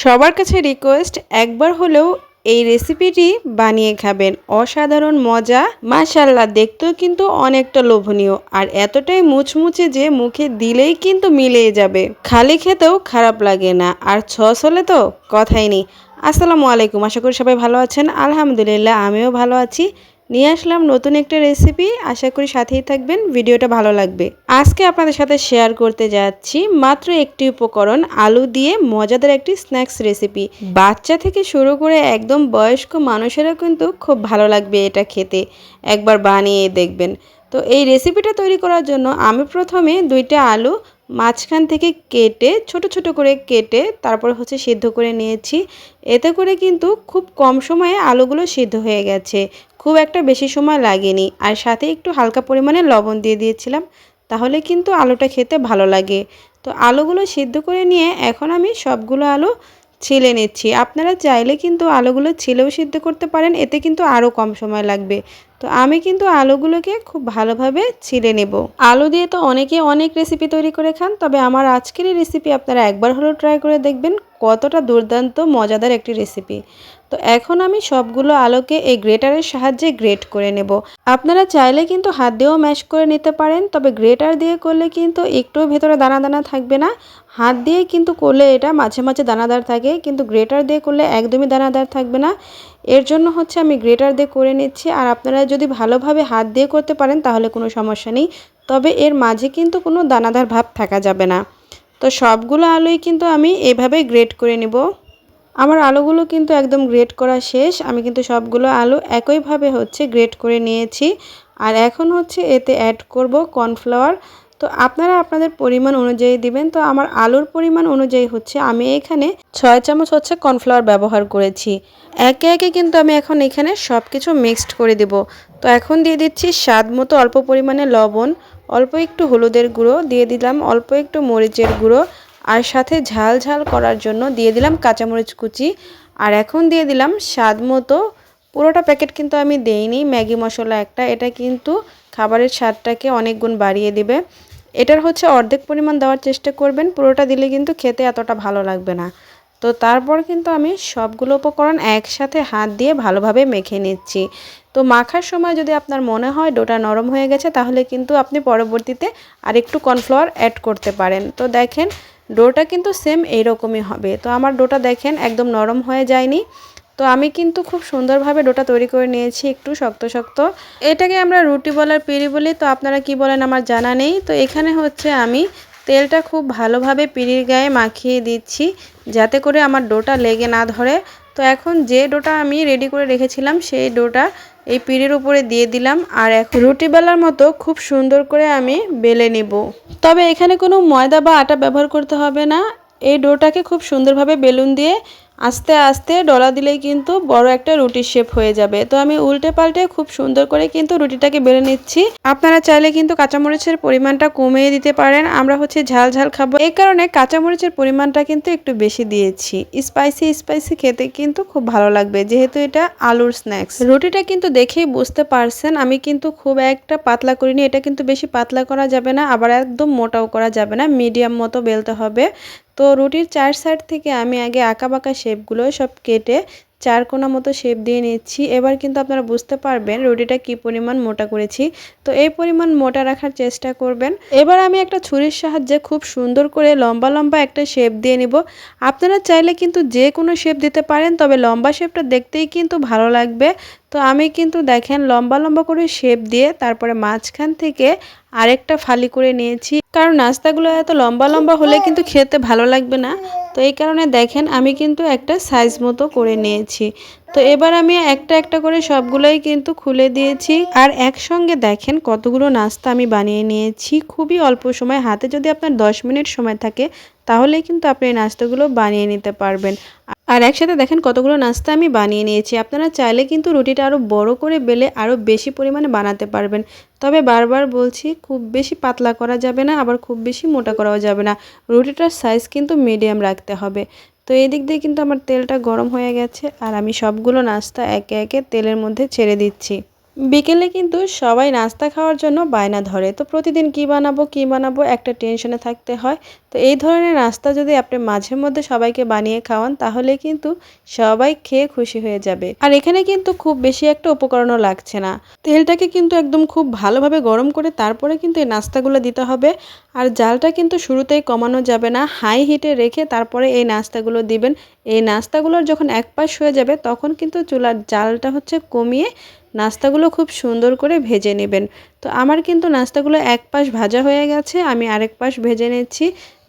সবার কাছে রিকোয়েস্ট একবার হলেও এই রেসিপিটি বানিয়ে খাবেন। অসাধারণ মজা। মাশাল্লাহ দেখতেও কিন্তু অনেকটা লোভনীয়। আর এতটাই মুচমুচে যে মুখে দিলেই কিন্তু মিলিয়ে যাবে। খালি খেতেও খারাপ লাগে না। আর ছস হলে তো কথাই নেই। আসসালামু আলাইকুম। আশা করি সবাই ভালো আছেন। আলহামদুলিল্লাহ, আমিও ভালো আছি। নিয়ে আসলাম নতুন একটা রেসিপি আশা করি সাথেই থাকবেন, ভিডিওটা ভালো লাগবে। আজকে আপনাদের সাথে শেয়ার করতে যাচ্ছি মাত্র একটি উপকরণ, আলু দিয়ে মজাদার একটি স্ন্যাক্স রেসিপি বাচ্চা থেকে শুরু করে একদম বয়স্ক মানুষেরা কিন্তু খুব ভালো লাগবে এটা খেতে। একবার বানিয়ে দেখবেন। তো এই রেসিপিটা তৈরি করার জন্য আমি প্রথমে দুইটা আলু মাঝখান থেকে কেটে, ছোট ছোট করে কেটে তারপর হচ্ছে সিদ্ধ করে নিয়েছি। এতে করে কিন্তু খুব কম সময়ে আলুগুলো সিদ্ধ হয়ে গেছে। খুব একটা বেশি সময় লাগেনি। আর সাথে একটু হালকা পরিমাণে লবণ দিয়ে দিয়েছিলাম, তাহলে কিন্তু আলুটা খেতে ভালো লাগে। তো আলুগুলো সিদ্ধ করে নিয়ে এখন আমি সবগুলো আলু ছিলে নিচ্ছি। আপনারা চাইলে কিন্তু আলুগুলো ছিলেও সিদ্ধ করতে পারেন, এতে কিন্তু আরও কম সময় লাগবে। তো আমি কিন্তু আলুগুলোকে খুব ভালোভাবে ছিলে নেব। আলু দিয়ে তো অনেকে অনেক রেসিপি তৈরি করে খান, তবে আমার আজকের রেসিপি আপনারা একবার হলেও ট্রাই করে দেখবেন কতটা দুর্দান্ত, মজাদার একটি রেসিপি তো এখন আমি সবগুলো আলোকে এই গ্রেটারের সাহায্যে গ্রেট করে নেব। আপনারা চাইলে কিন্তু হাত দিয়েও ম্যাশ করে নিতে পারেন, তবে গ্রেটার দিয়ে করলে কিন্তু একটুও ভেতরে দানা দানা থাকবে না। হাত দিয়ে কিন্তু করলে এটা মাঝে মাঝে দানাদার থাকে, কিন্তু গ্রেটার দিয়ে করলে একদমই দানাদার থাকবে না। এর জন্য হচ্ছে আমি গ্রেটার দিয়ে করে নিচ্ছি, আর আপনারা যদি ভালোভাবে হাত দিয়ে করতে পারেন তাহলে কোনো সমস্যা নেই, তবে এর মাঝে কিন্তু কোনো দানাদার ভাব থাকা যাবে না। তো সবগুলো আলুই কিন্তু আমি এভাবে গ্রেট করে নিব। আমার আলুগুলো কিন্তু একদম গ্রেট করা শেষ। আমি কিন্তু সবগুলো আলু একইভাবে হচ্ছে গ্রেট করে নিয়েছি। আর এখন হচ্ছে এতে অ্যাড করব কর্নফ্লাওয়ার তো আপনারা আপনাদের পরিমাণ অনুযায়ী দিবেন। তো আমার আলুর পরিমাণ অনুযায়ী হচ্ছে আমি এখানে ছয় চামচ হচ্ছে কর্নফ্লাওয়ার ব্যবহার করেছি। একে একে কিন্তু আমি এখন এখানে সব কিছু মিক্সড করে দেব। তো এখন দিয়ে দিচ্ছি স্বাদ মতো অল্প পরিমাণে লবণ। অল্প একটু হলুদের গুঁড়ো দিয়ে দিলাম, অল্প একটু মরিচের গুঁড়ো, আর সাথে ঝাল ঝাল করার জন্য দিয়ে দিলাম কাঁচামরিচ কুচি। আর এখন দিয়ে দিলাম স্বাদ মতো, পুরোটা প্যাকেট কিন্তু আমি দেইনি, ম্যাগি মশলা একটা, এটা কিন্তু খাবারের স্বাদটাকে অনেক গুণ বাড়িয়ে দিবে। এটার হচ্ছে অর্ধেক পরিমাণ দেওয়ার চেষ্টা করবেন, পুরোটা দিলে কিন্তু খেতে এতটা ভালো লাগবে না। তো তারপর কিন্তু আমি সবগুলো উপকরণ একসাথে হাত দিয়ে ভালোভাবে মেখে নিচ্ছি। তো মাখার সময় যদি আপনার মনে হয় ডোটা নরম হয়ে গেছে, তাহলে কিন্তু আপনি পরবর্তীতে আরেকটু কর্নফ্লাওয়ার অ্যাড করতে পারেন। তো দেখেন, ডোটা কিন্তু সেম এইরকমই হবে। তো আমার ডোটা দেখেন একদম নরম হয়ে যায়নি। তো আমি কিন্তু খুব সুন্দরভাবে ডোটা তৈরি করে নিয়েছি একটু শক্ত শক্ত। এটাকে আমরা রুটি বলার পিড়ি বলি। তো আপনারা কি বলেন আমার জানা নেই। তো এখানে হচ্ছে আমি তেলটা খুব ভালোভাবে পিঁড়ির গায়ে মাখিয়ে দিচ্ছি, যাতে করে আমার ডোটা লেগে না ধরে। তো এখন যে ডোটা আমি রেডি করে রেখেছিলাম, সেই ডোটা এই পিঁড়ির উপরে দিয়ে দিলাম। আর এখন রুটি বেলার মতো খুব সুন্দর করে আমি বেলে নেব। তবে এখানে কোনো ময়দা বা আটা ব্যবহার করতে হবে না। এই ডোটাকে খুব সুন্দরভাবে বেলুন দিয়ে আস্তে আস্তে ডলা দিলেই কিন্তু বড় একটা রুটির শেপ হয়ে যাবে। তো আমি উল্টে পাল্টে খুব সুন্দর করে কিন্তু রুটিটাকে বেলে নিচ্ছি। আপনারা চাইলে কিন্তু কাঁচামরিচের পরিমাণটা কমিয়ে দিতে পারেন। আমরা হচ্ছে ঝাল ঝাল খাব। এই কারণে কাঁচামরিচের পরিমাণটা কিন্তু একটু বেশি দিয়েছি। স্পাইসি স্পাইসি খেতে কিন্তু খুব ভালো লাগবে। যেহেতু এটা আলুর স্ন্যাক্স রুটিটা কিন্তু দেখেই বুঝতে পারছেন, আমি কিন্তু খুব একটা পাতলা করিনি। এটা কিন্তু বেশি পাতলা করা যাবে না, আবার একদম মোটাও করা যাবে না। মিডিয়াম মতো বেলতে হবে। তো রুটির চার সাইড থেকে আমি আগে আঁকা বাঁকা শেপগুলো সব কেটে চার কোনা মতো শেপ দিয়ে নিচ্ছি। এবার কিন্তু আপনারা বুঝতে পারবেন রুটিটা কি পরিমাণ মোটা করেছি। তো এই পরিমাণ মোটা রাখার চেষ্টা করবেন। এবার আমি একটা ছুরির সাহায্যে খুব সুন্দর করে লম্বা লম্বা একটা শেপ দিয়ে নিব। আপনারা চাইলে কিন্তু যে কোনো শেপ দিতে পারেন, তবে লম্বা শেপটা দেখতেই কিন্তু ভালো লাগবে। তো আমি কিন্তু দেখেন লম্বা লম্বা করে শেপ দিয়ে তারপরে মাঝখান থেকে আরেকটা ফালি করে নিয়েছি। কারণ নাস্তাগুলো এত লম্বা লম্বা হলে কিন্তু খেতে ভালো লাগবে না। তো এই কারণে দেখেন আমি কিন্তু একটা সাইজ মতো করে নিয়েছি। তো এবার আমি একটা একটা করে সবগুলোই কিন্তু খুলে দিয়েছি। আর একসঙ্গে দেখেন কতগুলো নাস্তা আমি বানিয়ে নিয়েছি। খুবই অল্প সময়, হাতে যদি আপনার দশ মিনিট সময় থাকে, তাহলে কিন্তু আপনি এই নাস্তাগুলো বানিয়ে নিতে পারবেন। আর একসাথে দেখেন কতগুলো নাস্তা আমি বানিয়ে নিয়েছি। আপনারা চাইলে কিন্তু রুটিটা আরও বড় করে বেলে আরও বেশি পরিমাণে বানাতে পারবেন। তবে বারবার বলছি, খুব বেশি পাতলা করা যাবে না, আবার খুব বেশি মোটা করাও যাবে না। রুটিটার সাইজ কিন্তু মিডিয়াম রাখতে হবে। তো এই দিক দিয়ে কিন্তু আমার তেলটা গরম হয়ে গেছে, আর আমি সবগুলো নাস্তা একে একে তেলের মধ্যে ছেড়ে দিচ্ছি। বিকেলে কিন্তু সবাই নাস্তা খাওয়ার জন্য বায়না ধরে। তো প্রতিদিন কি বানাবো কি বানাবো, একটা টেনশনে থাকতে হয়। তো এই ধরনের নাস্তা যদি আপনি মাঝে মধ্যে সবাইকে বানিয়ে খাওয়ান, তাহলে কিন্তু সবাই খেয়ে খুশি হয়ে যাবে। আর এখানে কিন্তু খুব বেশি একটা উপকরণও লাগছে না। তেলটাকে কিন্তু একদম খুব ভালোভাবে গরম করে তারপরে কিন্তু এই নাস্তাগুলো দিতে হবে। আর জালটা কিন্তু শুরুতেই কমানো যাবে না। হাই হিটে রেখে তারপরে এই নাস্তাগুলো দিবেন। এই নাস্তাগুলোর যখন এক পাশ হয়ে যাবে, তখন কিন্তু চুলার জালটা হচ্ছে কমিয়ে নাস্তাগুলো খুব সুন্দর করে ভেজে নেবেন। তো আমার কিন্তু নাস্তাগুলো এক পাশ ভাজা হয়ে গেছে, আমি আরেক পাশ ভেজে নিচ্ছি।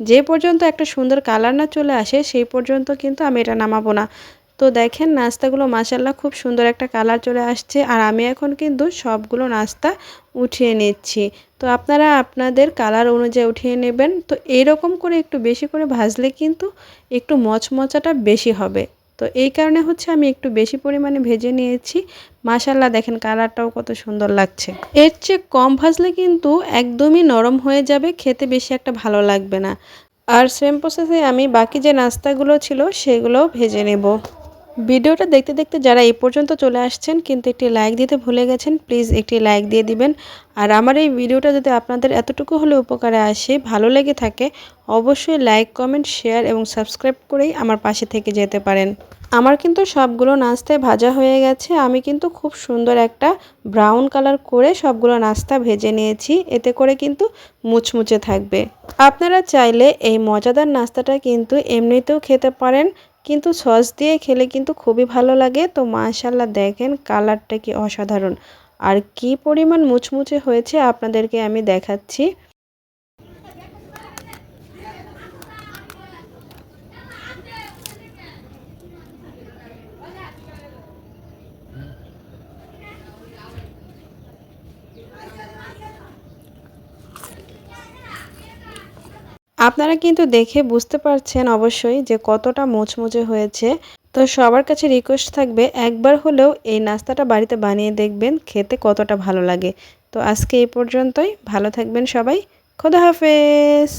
যে পর্যন্ত একটা সুন্দর কালার না চলে আসে, সেই পর্যন্ত কিন্তু আমি এটা নামাবো না। তো দেখেন নাস্তাগুলো মাসাল্লাহ খুব সুন্দর একটা কালার চলে আসছে, আর আমি এখন কিন্তু সবগুলো নাস্তা উঠিয়ে নিচ্ছি। তো আপনারা আপনাদের কালার অনুযায়ী উঠিয়ে নেবেন। তো এরকম করে একটু বেশি করে ভাজলে কিন্তু একটু মচমচাটা বেশি হবে। তো এই কারণে হচ্ছে আমি একটু বেশি পরিমাণে ভেজে নিয়েছি। মাশাল্লাহ দেখেন কালারটাও কত সুন্দর লাগছে। এর চেয়ে কম ভাজলে কিন্তু একদমই নরম হয়ে যাবে, খেতে বেশি একটা ভালো লাগবে না। আর সেম প্রসেসে আমি বাকি যে নাস্তাগুলো ছিল, সেগুলোও ভেজে নেব। ভিডিওটা দেখতে দেখতে যারা এই পর্যন্ত চলে আসছেন কিন্তু একটি লাইক দিতে ভুলে গেছেন প্লিজ একটি লাইক দিয়ে দিবেন। আর আমার এই ভিডিওটা যদি আপনাদের এতটুকু হলে উপকারে আসে, ভালো লেগে থাকে, অবশ্যই লাইক কমেন্ট শেয়ার এবং সাবস্ক্রাইব করেই আমার পাশে থেকে যেতে পারেন। আমার কিন্তু সবগুলো নাস্তায় ভাজা হয়ে গেছে। আমি কিন্তু খুব সুন্দর একটা ব্রাউন কালার করে সবগুলো নাস্তা ভেজে নিয়েছি। এতে করে কিন্তু মুচমুচে থাকবে। আপনারা চাইলে এই মজাদার নাস্তাটা কিন্তু এমনিতেও খেতে পারেন। কিন্তু সস দিয়ে খেলে কিন্তু খুবই ভালো লাগে। তো মাশাল্লাহ দেখেন কালারটা কি অসাধারণ। আর কি পরিমাণ মুচমুচে হয়েছে আপনাদেরকে আমি দেখাচ্ছি। আপনারা কিন্তু দেখে বুঝতে পারছেন অবশ্যই যে কতটা মোচমোচে হয়েছে। তো সবার কাছে রিকোয়েস্ট থাকবে, একবার হলেও এই নাস্তাটা বাড়িতে বানিয়ে দেখবেন, খেতে কতটা ভালো লাগে। তো আজকে এই পর্যন্তই, ভালো থাকবেন সবাই, খোদা হাফেজ!